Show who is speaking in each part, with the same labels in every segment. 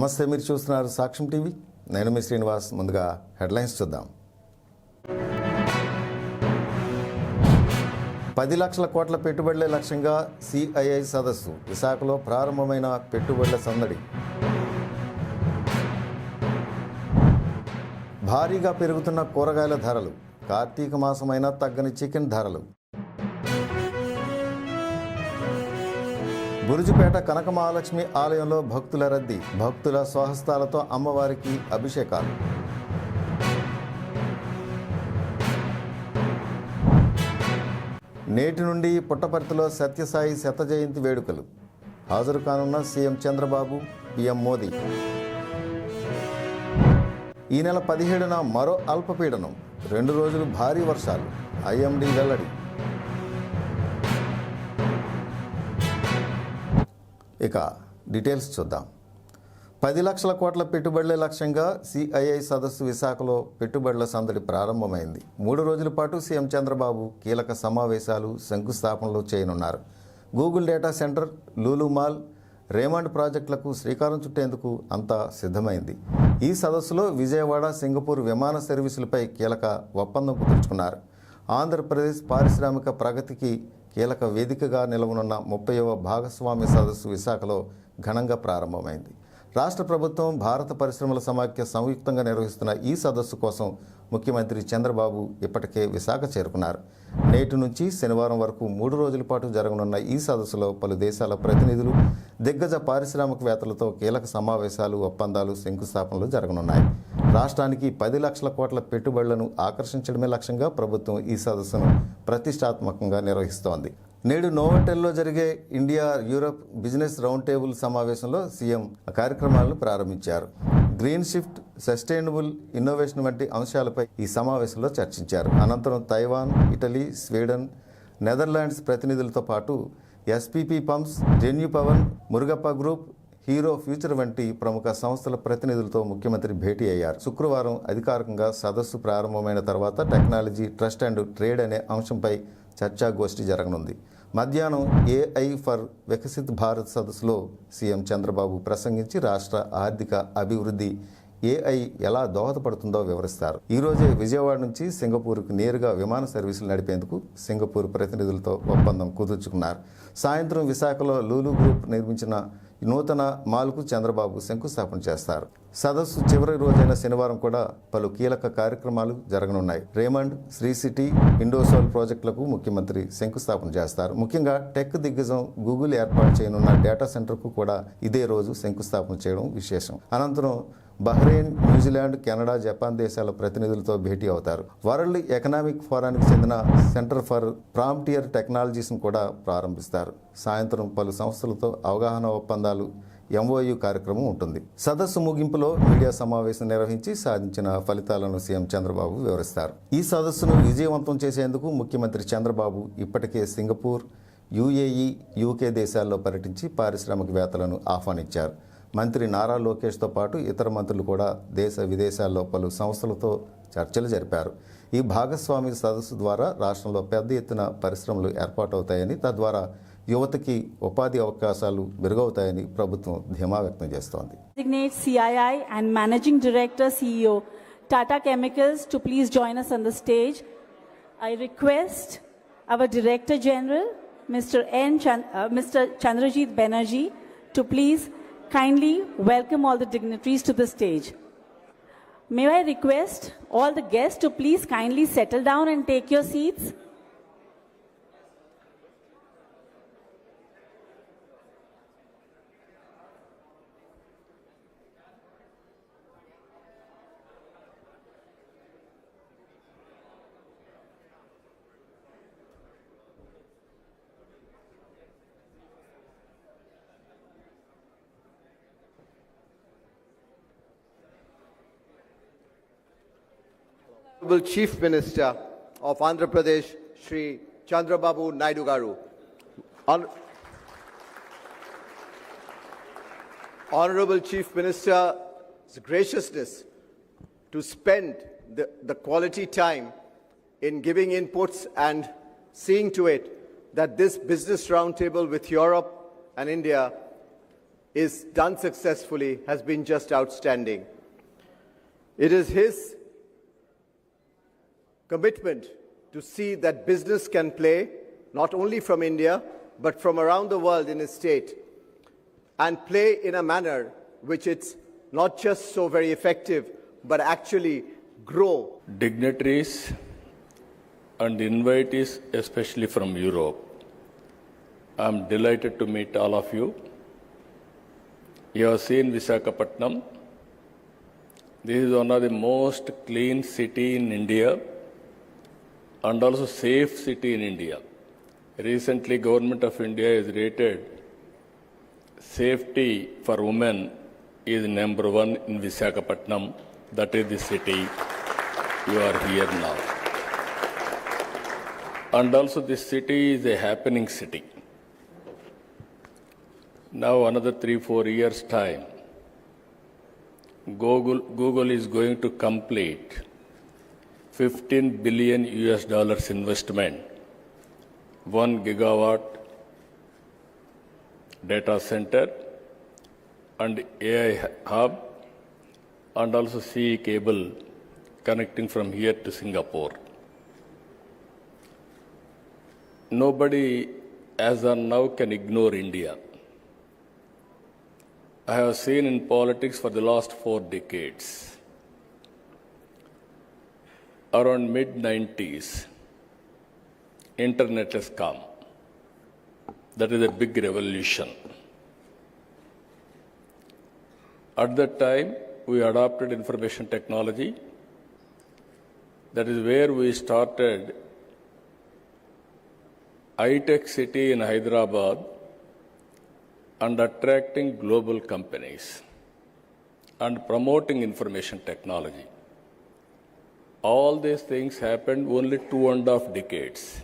Speaker 1: నమస్తే మీరు చూస్తున్నారు సాక్ష్యం టీవీ. నేను మీ శ్రీనివాస్. ముందుగా హెడ్లైన్స్ చూద్దాం. పది లక్షల కోట్ల పెట్టుబడులే లక్ష్యంగా సిఐఐ సదస్సు. విశాఖలో ప్రారంభమైన పెట్టుబడుల సందడి. భారీగా పెరుగుతున్న కూరగాయల ధరలు. కార్తీక మాసమైన తగ్గని చికెన్ ధరలు. బురుజుపేట కనక మహాలక్ష్మి ఆలయంలో భక్తుల రద్దీ భక్తుల స్వహస్తాలతో అమ్మవారికి అభిషేకాలు. నేటి నుండి పుట్టపర్తిలో సత్యసాయి శత జయంతి వేడుకలు. హాజరు కానున్న సీఎం చంద్రబాబు పీఎం మోదీ. ఈ నెల పదిహేడున మరో అల్పపీడనం రెండు రోజులు భారీ వర్షాలు. ఐఎండీ వెల్లడి. ఇక డీటెయిల్స్ చూద్దాం. పది లక్షల కోట్ల పెట్టుబడులే లక్ష్యంగా సిఐఐ సదస్సు విశాఖలో పెట్టుబడుల సందడి ప్రారంభమైంది. మూడు రోజుల పాటు సీఎం చంద్రబాబు కీలక సమావేశాలు శంకుస్థాపనలు చేయనున్నారు. Google data centre Lulu mall Raymond ప్రాజెక్టులకు శ్రీకారం చుట్టేందుకు అంతా సిద్ధమైంది. ఈ సదస్సులో విజయవాడ సింగపూర్ విమాన సర్వీసులపై కీలక ఒప్పందం కుదుర్చుకున్నారు. ఆంధ్రప్రదేశ్ పారిశ్రామిక ప్రగతికి కీలక వేదికగా నిలవనున్న ముప్పైవ భాగస్వామ్య సదస్సు విశాఖలో ఘనంగా ప్రారంభమైంది. రాష్ట్ర ప్రభుత్వం భారత పరిశ్రమల సమాఖ్య సంయుక్తంగా నిర్వహిస్తున్న ఈ సదస్సు కోసం ముఖ్యమంత్రి చంద్రబాబు ఇప్పటికే విశాఖ చేరుకున్నారు. నేటి నుంచి శనివారం వరకు మూడు రోజుల పాటు జరగనున్న ఈ సదస్సులో పలు దేశాల ప్రతినిధులు దిగ్గజ పారిశ్రామికవేత్తలతో కీలక సమావేశాలు ఒప్పందాలు శంకుస్థాపనలు జరగనున్నాయి. రాష్ట్రానికి పది లక్షల కోట్ల పెట్టుబడులను ఆకర్షించడమే లక్ష్యంగా ప్రభుత్వం ఈ సదస్సును ప్రతిష్టాత్మకంగా నిర్వహిస్తోంది. నేడు నోవోటెల్లో జరిగే India Europe business round table సమావేశంలో సీఎం కార్యక్రమాలను ప్రారంభించారు. గ్రీన్ షిఫ్ట్ సస్టైనబుల్ ఇన్నోవేషన్ వంటి అంశాలపై ఈ సమావేశంలో చర్చించారు. అనంతరం తైవాన్ ఇటలీ స్వీడన్ నెదర్లాండ్స్ ప్రతినిధులతో పాటు ఎస్పీపీ పంప్స్ జెన్యూ పవన్ మురుగప్ప గ్రూప్ హీరో ఫ్యూచర్ వంటి ప్రముఖ సంస్థల ప్రతినిధులతో ముఖ్యమంత్రి భేటీ అయ్యారు. శుక్రవారం అధికారికంగా సదస్సు ప్రారంభమైన తర్వాత టెక్నాలజీ ట్రస్ట్ అండ్ ట్రేడ్ అనే అంశంపై చర్చాగోష్ఠి జరగనుంది. మధ్యాహ్నం ఏఐ ఫర్ వికసిత్ భారత్ సదస్సులో సీఎం చంద్రబాబు ప్రసంగించి రాష్ట్ర ఆర్థిక అభివృద్ధి ఏఐ ఎలా దోహదపడుతుందో వివరిస్తారు. ఈరోజే విజయవాడ నుంచి సింగపూర్కు నేరుగా విమాన సర్వీసులు నడిపేందుకు సింగపూర్ ప్రతినిధులతో ఒప్పందం కుదుర్చుకున్నారు. సాయంత్రం విశాఖలో లూలు గ్రూప్ నిర్మించిన నూతన మాల్కు చంద్రబాబు శంకుస్థాపన చేస్తారు. సదస్సు చివరి రోజైన శనివారం కూడా పలు కీలక కార్యక్రమాలు జరగనున్నాయి. రేమండ్ శ్రీ సిటీ ఇండోసోల్ ప్రాజెక్టులకు ముఖ్యమంత్రి శంకుస్థాపన చేస్తారు. ముఖ్యంగా టెక్ దిగ్గజం గూగుల్ ఏర్పాటు చేయనున్న డేటా సెంటర్కు కూడా ఇదే రోజు శంకుస్థాపన చేయడం విశేషం. అనంతరం బహ్రెయిన్ న్యూజిలాండ్ కెనడా జపాన్ దేశాల ప్రతినిధులతో భేటీ అవుతారు. వరల్డ్ ఎకనామిక్ ఫోరానికి చెందిన సెంటర్ ఫర్ ప్రాంప్టియర్ టెక్నాలజీస్ను కూడా ప్రారంభిస్తారు. సాయంత్రం పలు సంస్థలతో అవగాహన ఒప్పందాలు ఎంఓయు కార్యక్రమం ఉంటుంది. సదస్సు ముగింపులో మీడియా సమావేశం నిర్వహించి సాధించిన ఫలితాలను సీఎం చంద్రబాబు వివరిస్తారు. ఈ సదస్సును విజయవంతం చేసేందుకు ముఖ్యమంత్రి చంద్రబాబు ఇప్పటికే సింగపూర్ యుఏఈ యూకే దేశాల్లో పర్యటించి పారిశ్రామికవేత్తలను ఆహ్వానించారు. మంత్రి నారా లోకేష్తో పాటు ఇతర మంత్రులు కూడా దేశ విదేశాల్లో పలు సంస్థలతో చర్చలు జరిపారు. ఈ భాగస్వామి సదస్సు ద్వారా రాష్ట్రంలో పెద్ద ఎత్తున పరిశ్రమలు ఏర్పాటవుతాయని తద్వారా యువతకి ఉపాధి అవకాశాలు మెరుగవుతాయని ప్రభుత్వం ధీమా వ్యక్తం చేస్తోంది.
Speaker 2: CII and managing director CEO Tata chemicals to please join us on the stage I request our director general mister N mister Chandrajit Banerjee to please kindly welcome all the dignitaries to the stage. May I request all the guests to please kindly settle down and take your seats?
Speaker 3: Honorable Chief Minister of Andhra Pradesh, Sri Chandrababu Naidu Garu. Hon- Honorable Chief Minister's graciousness to spend the, the quality time in giving inputs and seeing to it that this business roundtable with Europe and India is done successfully has been just outstanding. It is his commitment to see that business can play not only from India but from around the world in his state and play in a manner which it's not just so very effective but actually grow
Speaker 4: dignitaries and invitees, especially from Europe. I'm delighted to meet all of you. You have seen Visakhapatnam. This is one of the most clean city in India and also safe city in India. Recently, Government of India has rated safety for women is number one in Visakhapatnam. That is the city you are here now. And also, this city is a happening city. Now, another three, four years' time, Google, Google is going to complete 15 billion US dollars investment, 1 gigawatt data center, and AI hub, and also CE cable connecting from here to Singapore. Nobody, as of now, can ignore India. I have seen in politics for the last four decades. Around mid 90s, internet has come. That is a big revolution. At that time, we adopted information technology. That is where we started high-tech city in Hyderabad and attracting global companies and promoting information technology. All these things happened only two and a half decades.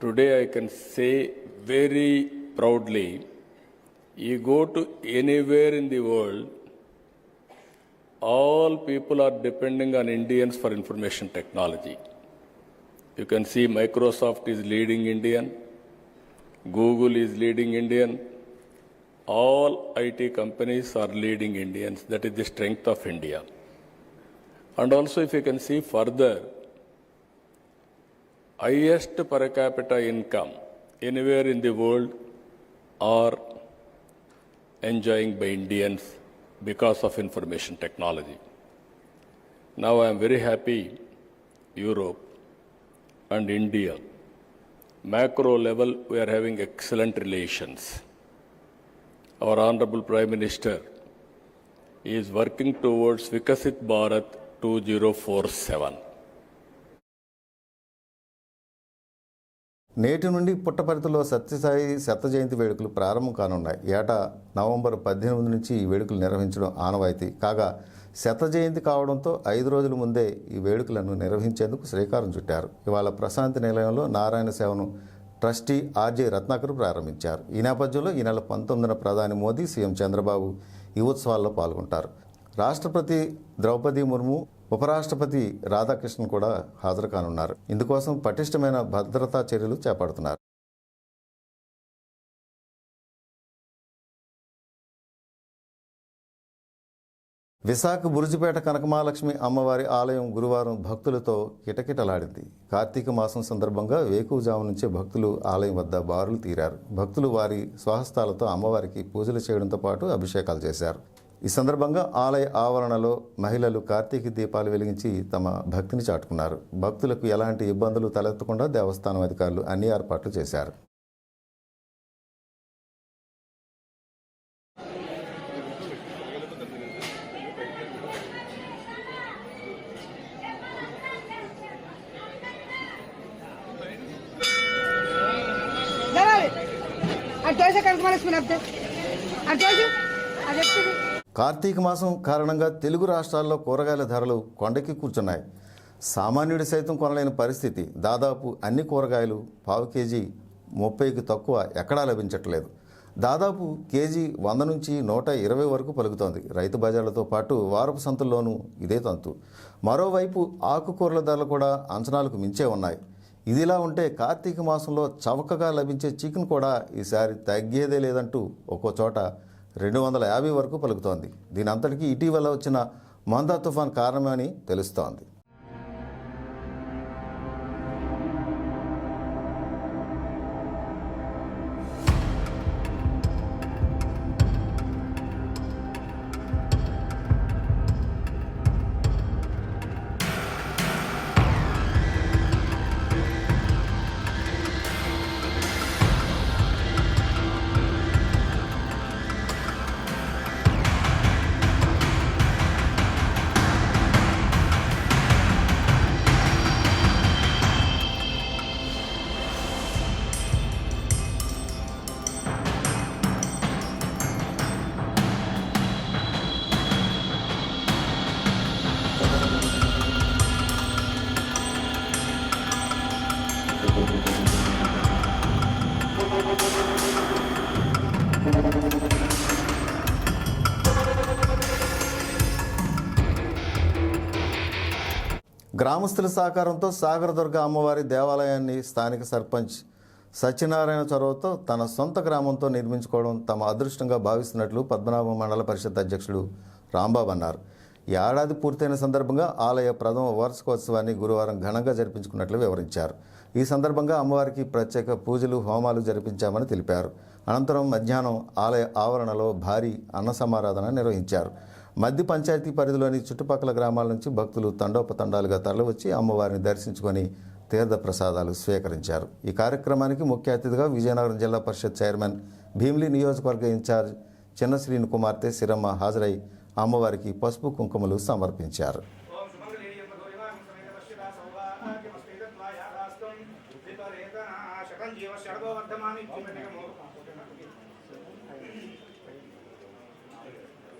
Speaker 4: Today, I can say very proudly you go to anywhere in the world, all people are depending on Indians for information technology. You can see Microsoft is leading Indian, Google is leading Indian, all IT companies are leading Indians. That is the strength of India. And also, if you can see further, highest per capita income anywhere in the world are enjoying by Indians because of information technology. Now I am very happy Europe and India, macro level, we are having excellent relations. Our Honorable Prime Minister is working towards Vikasit Bharat 2047.
Speaker 1: నేటి నుండి పుట్టపర్తిలో సత్యసాయి శత జయంతి వేడుకలు ప్రారంభం కానున్నాయి. ఏటా November పద్దెనిమిది నుంచి ఈ వేడుకలు నిర్వహించడం ఆనవాయితీ. కాగా శత జయంతి కావడంతో ఐదు రోజుల ముందే ఈ వేడుకలను నిర్వహించేందుకు శ్రీకారం చుట్టారు. ఇవాళ ప్రశాంతి నిలయంలో నారాయణ సేవను ట్రస్టీ ఆర్జే రత్నాకర్ ప్రారంభించారు. ఈ నేపథ్యంలో ఈ నెల పంతొమ్మిదిన ప్రధాని మోదీ సీఎం చంద్రబాబు ఈ ఉత్సవాల్లో పాల్గొంటారు. రాష్ట్రపతి ద్రౌపది ముర్ము ఉపరాష్ట్రపతి రాధాకృష్ణన్ కూడా హాజరు కానున్నారు ఇందుకోసం పటిష్టమైన భద్రతా చర్యలు చేపడుతున్నారు. విశాఖ బురుజుపేట కనకమాలక్ష్మి అమ్మవారి ఆలయం గురువారం భక్తులతో కిటకిటలాడింది. కార్తీక మాసం సందర్భంగా వేకువజాము నుంచే భక్తులు ఆలయం వద్ద బారులు తీరారు. భక్తులు వారి స్వహస్తాలతో అమ్మవారికి పూజలు చేయడంతో పాటు అభిషేకాలు చేశారు. ఈ సందర్భంగా ఆలయ ఆవరణలో మహిళలు కార్తీక దీపాలు వెలిగించి తమ భక్తిని చాటుకున్నారు. భక్తులకు ఎలాంటి ఇబ్బందులు తలెత్తకుండా దేవస్థానం అధికారులు అన్ని ఏర్పాట్లు చేశారు.
Speaker 5: అటు అది తోసే
Speaker 1: కార్తీక మాసం కారణంగా తెలుగు రాష్ట్రాల్లో కూరగాయల ధరలు కొండకి కూర్చున్నాయి. సామాన్యుడి సైతం కొనలేని పరిస్థితి. దాదాపు అన్ని కూరగాయలు పావు కేజీ ముప్పైకి తక్కువ ఎక్కడా లభించట్లేదు. దాదాపు కేజీ వంద నుంచి నూట ఇరవై వరకు పలుకుతోంది. రైతు బజార్లతో పాటు వారపు సంతుల్లోనూ ఇదే తంతు. మరోవైపు ఆకుకూరల ధరలు కూడా అంచనాలకు మించే ఉన్నాయి. ఇదిలా ఉంటే కార్తీక మాసంలో చవకగా లభించే చికెన్ కూడా ఈసారి తగ్గేదే లేదంటూ ఒక్కో చోట రెండు వందల యాభై వరకు పలుకుతోంది. దీని అంతటికీ ఇటీవల వచ్చిన మందా తుఫాన్ కారణమని తెలుస్తోంది. గ్రామస్తుల సహకారంతో సాగర దుర్గ అమ్మవారి దేవాలయాన్ని స్థానిక సర్పంచ్ సత్యనారాయణ చొరవతో తన సొంత గ్రామంతో నిర్మించుకోవడం తమ అదృష్టంగా భావిస్తున్నట్లు పద్మనాభ మండల పరిషత్ అధ్యక్షుడు రాంబాబు అన్నారు. ఏడాది పూర్తయిన సందర్భంగా ఆలయ ప్రథమ వార్షికోత్సవాన్ని గురువారం ఘనంగా జరిపించుకున్నట్లు వివరించారు. ఈ సందర్భంగా అమ్మవారికి ప్రత్యేక పూజలు హోమాలు జరిపించామని తెలిపారు. అనంతరం మధ్యాహ్నం ఆలయ ఆవరణలో భారీ అన్న సమారాధన నిర్వహించారు. మధ్య పంచాయతీ పరిధిలోని చుట్టుపక్కల గ్రామాల నుంచి భక్తులు తండోపతండాలుగా తరలివచ్చి అమ్మవారిని దర్శించుకొని తీర్థ ప్రసాదాలు స్వీకరించారు. ఈ కార్యక్రమానికి ముఖ్య అతిథిగా విజయనగరం జిల్లా పరిషత్ చైర్మన్ భీమిలి నియోజకవర్గ ఇన్ఛార్జ్ చిన్నశ్రీని కుమార్తె సిరమ్మ హాజరై అమ్మవారికి పసుపు కుంకుమలు సమర్పించారు.
Speaker 6: జీవ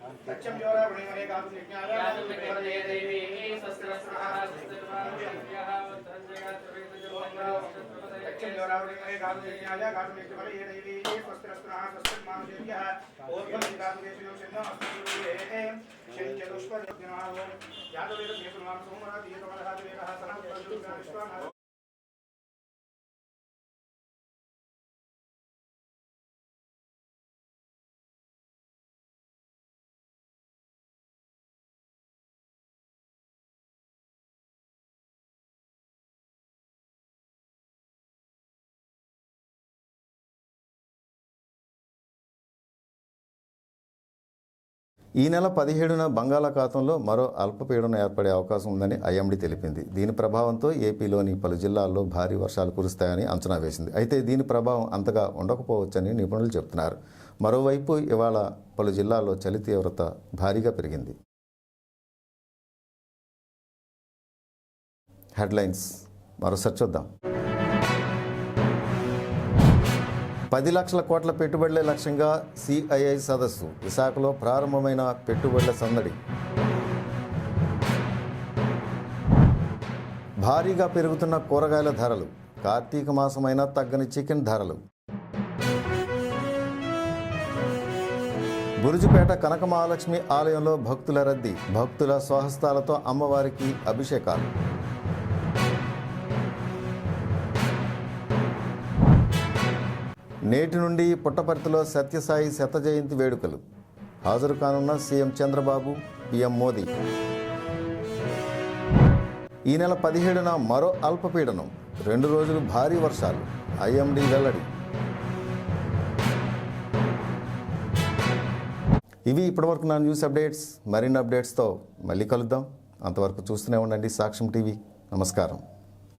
Speaker 6: सत्यम योरा वृणिमरे गातुलिज्ञाया गातुलिज्ञवरे ये देवी स्वस्त्रस्त्रः स्वस्त्रमानुजेभ्यः ओर्वं गातुलेषु शिन्नो अस्तु शनि चतुष्पदे दिनाहो यादवेद भेसुनामसो
Speaker 1: ఈ నెల పదిహేడున బంగాళాఖాతంలో మరో అల్పపీడనం ఏర్పడే అవకాశం ఉందని ఐఎండీ తెలిపింది. దీని ప్రభావంతో ఏపీలోని పలు జిల్లాల్లో భారీ వర్షాలు కురుస్తాయని అంచనా వేసింది. అయితే దీని ప్రభావం అంతగా ఉండకపోవచ్చని నిపుణులు చెబుతున్నారు మరోవైపు ఇవాళ పలు జిల్లాల్లో చలి తీవ్రత భారీగా పెరిగింది. హెడ్లైన్స్. మరోసారి చూద్దాం. పది లక్షల కోట్ల పెట్టుబడులే లక్ష్యంగా సిఐఐ సదస్సు. విశాఖలో ప్రారంభమైన పెట్టుబడుల సందడి. భారీగా పెరుగుతున్న కూరగాయల ధరలు. కార్తీక మాసమైన తగ్గని చికెన్ ధరలు. బురుజుపేట కనక మహాలక్ష్మి ఆలయంలో భక్తుల రద్దీ. భక్తుల స్వహస్తాలతో అమ్మవారికి అభిషేకాలు. నేటి నుండి పుట్టపర్తిలో సత్యసాయి శత జయంతి వేడుకలు. హాజరు కానున్న సీఎం చంద్రబాబు పీఎం మోదీ. ఈ నెల పదిహేడున మరో అల్పపీడనం రెండు రోజులు భారీ వర్షాలు. ఐఎండీ వెల్లడి. ఇవి ఇప్పటివరకు నా న్యూస్ అప్డేట్స్. మరిన్ని అప్డేట్స్తో మళ్ళీ కలుద్దాం. అంతవరకు చూస్తూనే ఉండండి సాక్ష్యం టీవీ. నమస్కారం.